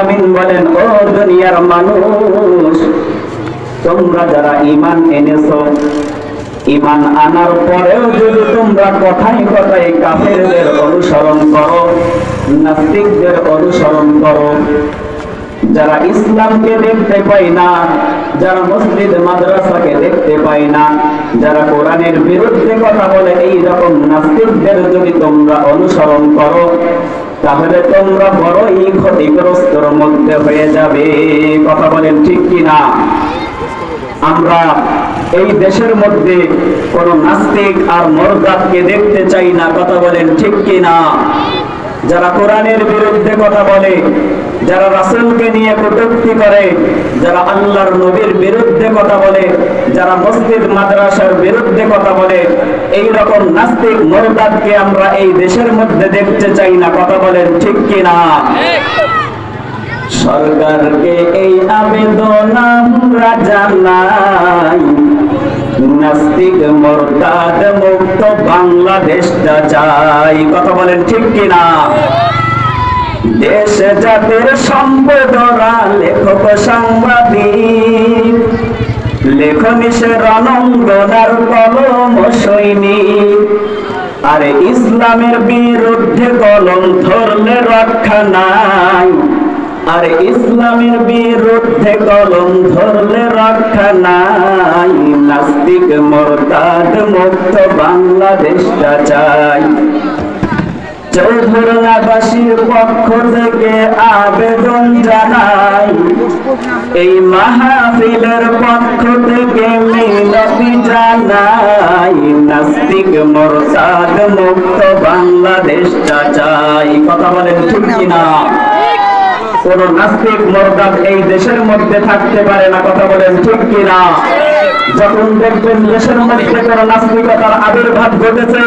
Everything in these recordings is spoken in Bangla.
আমিন বলেন, ও দুনিয়ার মানুষ, তোমরা যারা ইমান এনেছো ইমান আনার পরেও যদি তোমরা কথাই কথায় কাফেরদের অনুসরণ করো, নাস্তিকদের অনুসরণ করো, যারা ইসলামকে দেখতে পাই না, যারা মসজিদ, মাদ্রাসাকে দেখতে পাই না, যারা কোরআনের বিরুদ্ধে কথা বলে, এই রকম নাস্তিকদের যদি তোমরা অনুসরণ করো তাহলে তোমরা বড়ই ক্ষতিগ্রস্তর মধ্যে হয়ে যাবে। কথা বলেন ঠিক কিনা? আমরা এই দেশের মধ্যে কোন নাস্তিক আর মরদাতকে দেখতে চাই না। কথা বলেন ঠিক কি না যারা কোরআনের বিরুদ্ধে কথা বলে, যারা রাসূলকে নিয়ে কটূক্তি করে, যারা আল্লাহর নবীর বিরুদ্ধে কথা বলে, যারা মসজিদ, মাদ্রাসার বিরুদ্ধে কথা বলে এই রকম নাস্তিক মরদাতকে আমরা এই দেশের মধ্যে দেখতে চাই না। কথা বলেন ঠিক কি না সরকারকে এই আবেদন আমরা জানাই। নাস্তিক মোরতাদ মুক্ত বাংলাদেশটা চাই। কথা বলেন ঠিক কিনা? দেশ জাতির সম্বোধরা লেখক সাংবাদিক। লেখনী সে কলম সৈনিক। আরে ইসলামের বিরুদ্ধে কলম ধরলে রক্ষা নাই। আরে ইসলামের বিরুদ্ধে কলম ধরলে রক্ষা নাই। নাস্তিক মোরতাদ মুক্ত বাংলাদেশটা চাই। চৌধুরাবাসীর পক্ষ থেকে আবেদন জানাই, এই মাহফিলের পক্ষ থেকে মিনতি জানাই, নাস্তিক মোরতাদ মুক্ত বাংলাদেশটা চাই। কথা বলেন ঠিক কিনা? কোন নাস্তিক মরদাদ এই দেশের মধ্যে থাকতে পারে না, কথা বলেন ঠিক কিনা? যখন দেখবেন দেশের মধ্যে কোন নাস্তিকতার আবির্ভাব ঘটেছে,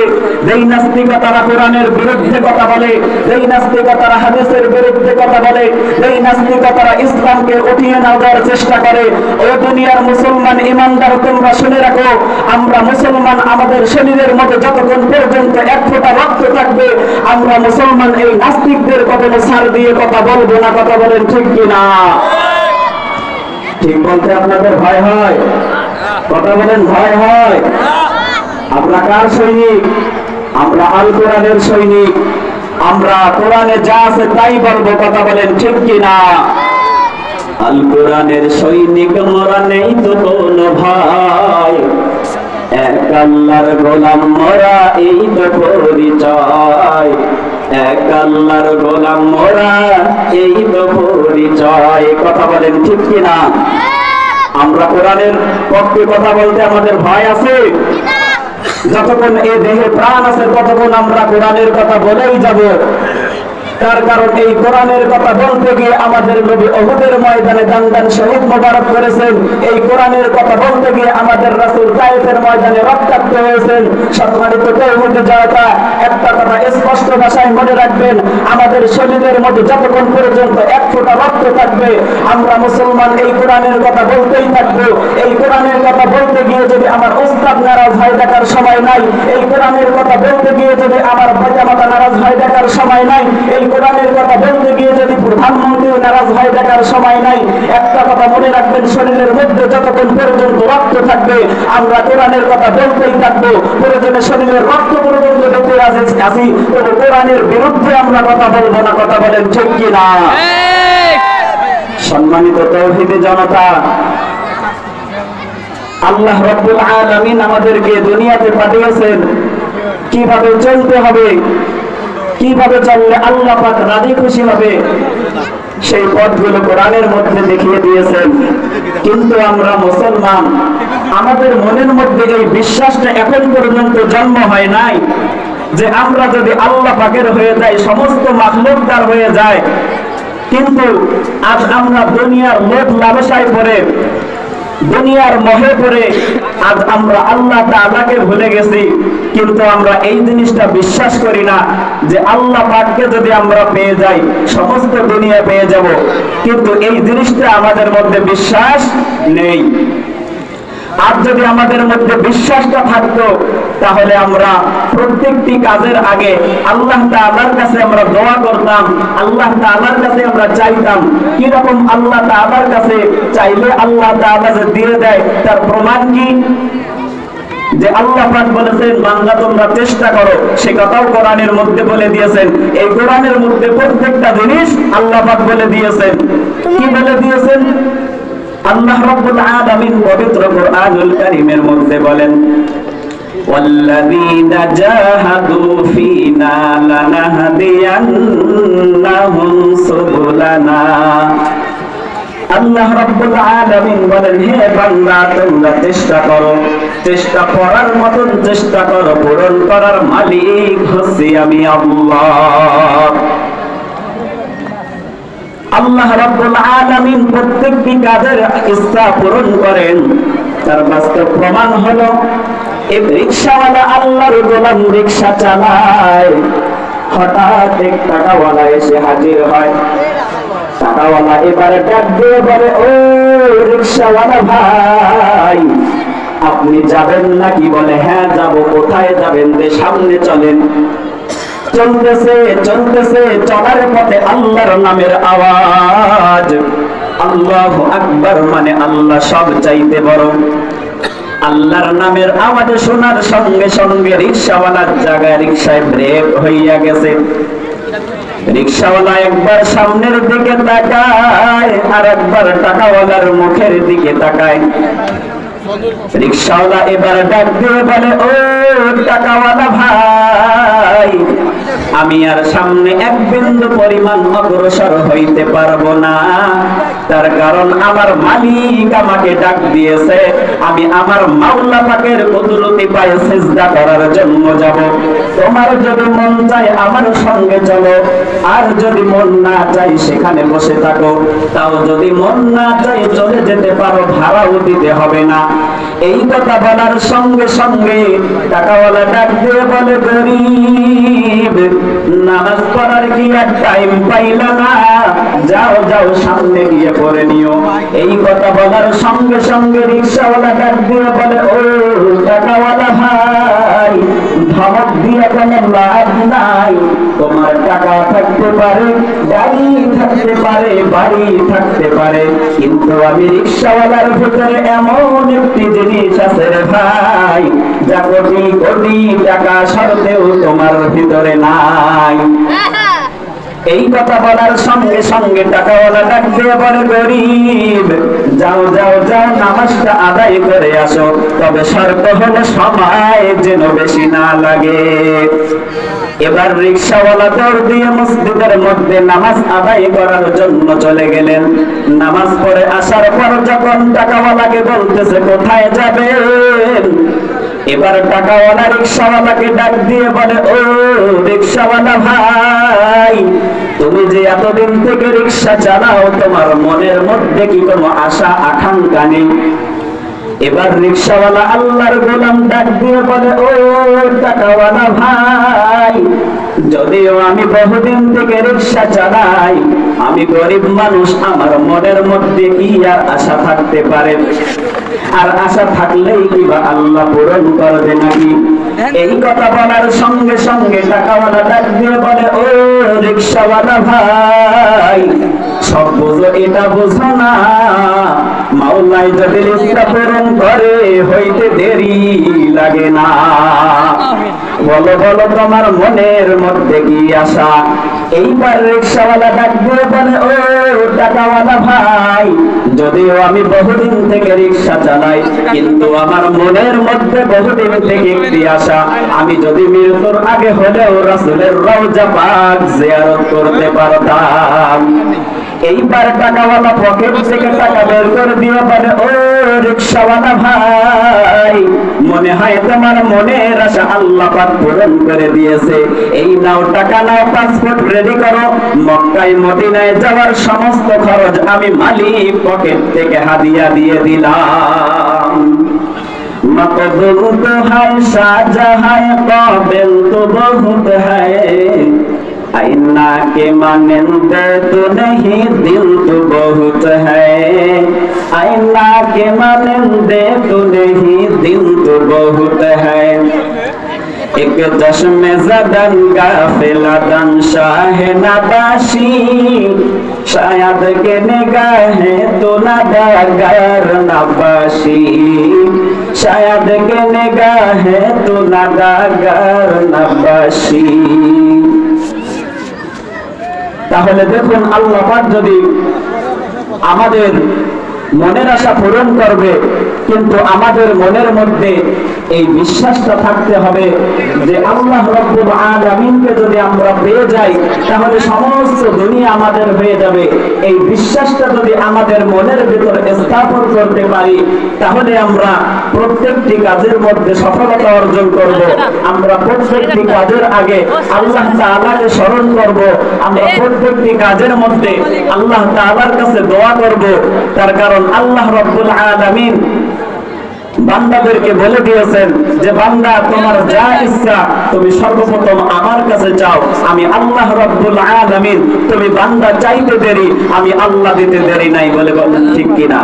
যেই নাস্তিকতারা কোরআনের বিরুদ্ধে কথা বলে, যেই নাস্তিকতারা হাদিসের বিরুদ্ধে কথা বলে, যেই নাস্তিকতারা ইসলামকে উঠিয়ে নেওয়ার চেষ্টা করে ও দুনিয়ার মুসলমান ইমানদার, তোমরা শুনে রাখো, আমরা মুসলমান, আমাদের শরীরের মধ্যে যতক্ষণ পর্যন্ত এক ফোঁটা রক্ত থাকবে, আমরা মুসলমান এই নাস্তিকদের কখনো ছাড় দিয়ে কথা বলব না, কথা বলেন ঠিক কিনা? ঠিক বলতে আপনাদের ভয় হয়? কথা বলেন ভয় হয়? আমরা কার সৈনিক? আমরা আল কোরআনের সৈনিক। আমরা কোরআনে যা আছে তাই বলব, কথা বলেন ঠিক কিনা? আল কোরআনের সৈনিক মোরা নেই তো কোনো ভাই এক আল্লাহর গোলাম মোরা এই তো পরিচয়। এক আল্লাহর গোলাম মোরা এই তো পরিচয়। কথা বলেন ঠিক কিনা? আমরা কোরআনের পক্ষে কথা বলতে আমাদের ভয় আছে? যতক্ষণ এ দেহে প্রাণ আছে, ততক্ষণ আমরা কোরআনের কথা বলেই যাব। তার কারণ এই কোরআনের কথা বলতে গিয়ে আমাদের নবী অহুদের ময়দানে দান দান শহীদ মোবারক করেছেন। এই কোরআনের কথা বলতে গিয়ে আমাদের রাসূল তায়েফের ময়দানে রক্তাক্ত হয়েছেন। সম্মানিত তৌহিদের জনতা একটা কথা স্পষ্ট ভাষায় মনে রাখবেন, আমাদের শরীরের মধ্যে যতক্ষণ পর্যন্ত এক ফোঁটা রক্ত থাকবে, আমরা মুসলমান এই কোরআনের কথা বলতেই থাকব। এই কোরআনের কথা বলতে গিয়ে যদি আমার উস্তাদ নারাজ হয় দেখার সময় নাই, এই কোরআনের কথা বলতে গিয়ে যদি আমার পিতামাতা নারাজ হয় দেখার সময় নাই, এই কোরআনের কথা বলতে গিয়ে যদি প্রধানমন্ত্রীও নারাজ হয়, দেখার সময় নাই। একটা কথা মনে রাখবেন, শরীরের মধ্যে যতক্ষণ পর্যন্ত রক্ত থাকবে, আমরা কোরআনের কথা বলতেই থাকব। প্রয়োজনে শরীরের রক্ত পর্যন্ত দেখতে আসি তবে কোরআনের বিরুদ্ধে আমরা কথা বলব না, কথা বলেন ঠিক কিনা? সম্মানিত তৌহিদে জনতা, আল্লাহ রব্বুল আলামিন আমাদেরকে দুনিয়াতে পাঠিয়েছেন। কীভাবে চলতে হবে? কীভাবে চললে আল্লাহ পাক রাজি খুশি হবে? সেই পথগুলো কোরআনের মধ্যে দেখিয়ে দিয়েছেন। কিন্তু আমরা মুসলমান, আমাদের মনের মধ্যে এই বিশ্বাসটা এখন পর্যন্ত জন্ম হয় নাই যে আমরা যদি আল্লাহ পাকের হয়ে যাই, সমস্ত মাখলুকদার হয়ে যায়। কিন্তু আজ আমরা দুনিয়ার লোক লালসায় পড়ে দুনিয়ার মহে পড়ে আজ আমরা আল্লাহ তাআলাকে ভুলে গেছি, কিন্তু আমরা এই জিনিসটা বিশ্বাস করি না যে আল্লাহ পাককে যদি আমরা পেয়ে যাই, সমস্ত দুনিয়া পেয়ে যাব। কিন্তু এই জিনিসটা আমাদের মধ্যে বিশ্বাস নেই। আর যদি আমাদের মধ্যে বিশ্বাসটা থাকতো, তাহলে আমরা প্রত্যেকটি কাজের আগে আল্লাহ তাআলার কাছে আমরা দোয়া করতাম, আল্লাহ তাআলার কাছে আমরা চাইতাম। কি রকম আল্লাহ তাআলার কাছে চাইলে আল্লাহ তাআলা যে দিয়ে দেয়, তার প্রমাণ কি? যে আল্লাহ পাক বলেছেন, বান্দা, তোমরা চেষ্টা করো। সে কথাও কোরআনের মধ্যে বলে দিয়েছেন। এই কোরআনের মধ্যে প্রত্যেকটা জিনিস আল্লাহ পাক বলে দিয়েছেন। কি বলে দিয়েছেন? আল্লাহ রাব্বুল আলামিন পবিত্র কোরআনুল কারীমের মধ্যে বলেন والذين جاهدوا فينا لنهدينهم سبلنا আল্লাহ রাব্বুল আলামিন বলেন হে বান্দা তোমরা চেষ্টা করো চেষ্টা করার মতন চেষ্টা করো পূরণ করার মালিক হচ্ছি আমি আল্লাহ আল্লাহ রাব্বুল আলামিন প্রত্যেকটি কাজের ইচ্ছা পূরণ করেন। তার বাস্তব প্রমাণ হলো এই রিক্সাওয়ালা আল্লাহর গোলাম রিক্সা চালায়। হঠাৎ এক টাকাওয়ালা এসে হাজির হয়। টাকাওয়ালা এবারে ডাক দিয়ে বলে, ও রিক্সাওয়ালা ভাই, আপনি যাবেন নাকি? বলে হ্যাঁ যাব। কোথায় যাবেন? যে সামনে চলেন। চলতেছে চলতেছে, চলার পথে আল্লাহর নামের আওয়াজ। আল্লাহ আকবার মানে আল্লাহ সব চাইতে বড়। আল্লাহর নামের আওয়াজ শোনার সঙ্গে সঙ্গে রিক্সাওয়ালার জায়গায় রিক্সায় ব্রেক হইয়া গেছে। রিক্সাওয়ালা একবার সামনের দিকে তাকায়, আর একবার টাকাওয়ালার মুখের দিকে তাকায়। রিক্সাওয়ালা এবার ডাক দিয়ে বলে, ও টাকাওয়ালা ভাই আমি আর সামনে এক বিন্দু পরিমাণ অগ্রসর হইতে পারব না। তার কারণ আমার মালিক আমাকে ডাক দিয়েছে, আমি আমার মাওলা পাকের কুদরতি পায়ে সেজদা করার জন্য যাব। তোমার যদি মন চায় আমার সঙ্গে চলো, আর যদি মন না চাই সেখানে বসে থাকো। তাও যদি মন না চাই চলে যেতে পারো, ভাড়াও দিতে হবে না। এই কথা বলার সঙ্গে সঙ্গে টাকাওয়ালা ডাক দিয়ে বলে, গরিব নামাজ পড়ার কি টাইম পাইলা না? যাও যাও, সামনে গিয়ে পড়ে নিও। এই কথা বলার সঙ্গে সঙ্গে রিক্সাওয়ালা ডাক দিয়ে বলে, ও, টাকাওয়ালা ভাই, ধমক দিয়ে কোনো লাভ নাই। থাকতে পারে, গাড়ি থাকতে পারে, বাড়ি থাকতে পারে, কিন্তু আমি রিক্সাওয়ালার ভেতরে এমন একটি জিনিস আছে ভাই, যা কোটি কোটি টাকা সত্ত্বেও তোমার ভিতরে নাই। এই কথা বলার সঙ্গে সঙ্গে টাকাওয়ালা ডাক দিয়ে গরিব, যাও যাও যাও, নামাজটা আদায় করে আসো। তবে শর্ত হলো সময় যেন বেশি না লাগে। এবার রিক্সাওয়ালা দৌড় দিয়ে মসজিদের মধ্যে নামাজ আদায় করার জন্য চলে গেলেন। নামাজ পড়ে আসার পর যখন টাকাওয়ালাকে বলতেছে, কোথায় যাবেন? এবার টাকাওয়ালা রিক্সাওয়ালাকে ডাক দিয়ে বলে, ও রিক্সাওয়ালা ভাই, তুমি যে এতদিন থেকে রিক্সা চালাও, তোমার মনের মধ্যে কি কোনো আশা, আকাঙ্ক্ষা নেই? এবার রিক্সাওয়ালা আল্লাহর গোলাম ডাক দিয়ে বলে, ও টাকাওয়ালা ভাই যদিও আমি বহুদিন থেকে রিক্সা চালাই, আমি গরিব মানুষ, আমার মনের মধ্যে কি আর আশা থাকতে পারে? আর আশা থাকলেই কি বা আল্লাহ পূরণ করবে নাকি? এই কথা বলার সঙ্গে সঙ্গে টাকাওয়ালা ডাক দিয়ে বলে, ও রিক্সাওয়ালা ভাই, সব বোঝো, এটা বোঝো না। মাওলাই যদি রিক্সা পূরণ করে, হইতে দেরি লাগে না। বলো বলো তোমার মনের মধ্যে কি আশা? এইবার রিক্সাওয়ালা ডাক বলে, ও টাকাওয়ালা ভাই, যদিও আমি বহুদিন থেকে রিক্সা চালাই, কিন্তু আমার মনের মধ্যে বহুদিন থেকে একটি আশা, আমি যদি মৃত্যুর আগে হলেও রাসুলের রওজা পাক জিয়ারত করতে পারতাম। এইবার টাকাওয়ালা পকেট থেকে টাকা বের করে ও রিক্সাওয়ালা ভাই, মনে হয় তোমার আশা আল্লাহ পাক পূরণ করে দিয়েছে। এই নাও টাকা, নাও পাসপোর্ট রেডি করো। মক্কায়, মদিনায় যাওয়ার সমস্ত খরচ আমি মালিক পকেট থেকে হাদিয়া দিয়ে দিলাম। মকদুর তো হায় সাজা হায় কাবিল তো বহুত হায় के मानंदे तो नहीं दिल तो बहुत है आईना के मानंदे तो नहीं दिन तो बहुत है एक चश्म जदन गाफिलतन शाह नबाशी शायद के निगाहें तो नदागर नबाशी शायद के निगाहें तो नदागर नबाशी তাহলে দেখুন আল্লাহ যদি আমাদের মনের আশা পূরণ করবে কিন্তু আমাদের মনের মধ্যে এই বিশ্বাসটা থাকতে হবে যে আল্লাহ রব্বুল আলামিনকে যদি আমরা পেয়ে যাই, তাহলে সমস্ত দুনিয়া আমাদের হয়ে যাবে। এই বিশ্বাসটা যদি আমাদের মনের ভিতর স্থাপন করতে পারি, তাহলে আমরা প্রত্যেকটি কাজের মধ্যে সফলতা অর্জন করব। আমরা প্রত্যেকটি কাজের আগে আল্লাহ তাআলাকে স্মরণ করব। আমরা প্রত্যেকটি কাজের মধ্যে আল্লাহ তাআলার কাছে দোয়া করব। তার কারণ আল্লাহ রব্বুল আলামিন বান্দাদেরকে বলে দিয়েছেন যে বান্দা তোমার যা ইচ্ছা তুমি সর্বপ্রথম আমার কাছে চাও। আমি আল্লাহ রব্বুল আলামিন তুমি বান্দা চাইতে দেরি আমি আল্লাহ দিতে দেরি নাই বলে বলেন ঠিক কিনা?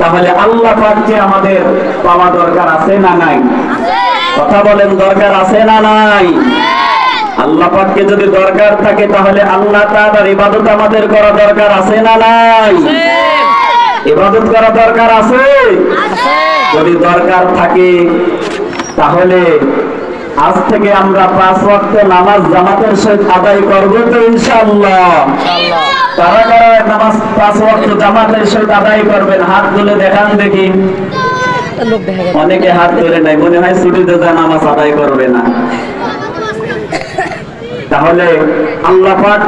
তাহলে আল্লাহ পাককে আমাদের পাওয়া দরকার আছে না নাই? কথা বলেন দরকার আছে না নাই? আল্লাহ পাককে যদি দরকার থাকে তাহলে আল্লাহ তাআলার ইবাদত আমাদের করা দরকার আছে না নাই? ইবাদত করা দরকার আছে। যদি দরকার থাকে, তাহলে আজ থেকে আমরা পাঁচ ওয়াক্ত নামাজ জামাতের সহিত আদায় করব তো ইনশাআল্লাহ। কারা কারা নামাজ পাঁচ ওয়াক্ত জামাতের সহিত আদায় করবেন, হাত তুলে দেখান দেখি। অনেকে হাত তুলে নাই, মনে হয় ছুটিতে যা নামাজ আদায় করবে না। তাহলে আল্লাহ পাক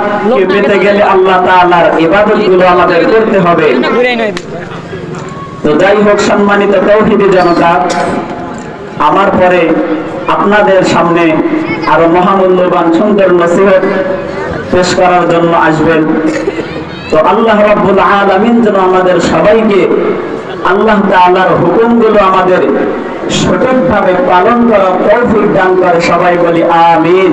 পেতে গেলে আল্লাহ তাআলার ইবাদতগুলো আমাদের করতে হবে। তো যাই হোক, সম্মানিত তৌহিদি জনতা, আমার পরে আপনাদের সামনে আরও মহামূল্যবান সুন্দর নসিহত পেশ করার জন্য আসবেন। তো আল্লাহ রাব্বুল আলামিন যেন আমাদের সবাইকে আল্লাহ তাআলার হুকুমগুলো আমাদের সঠিকভাবে পালন করার তৌফিক দান করে সবাই বলি আমিন।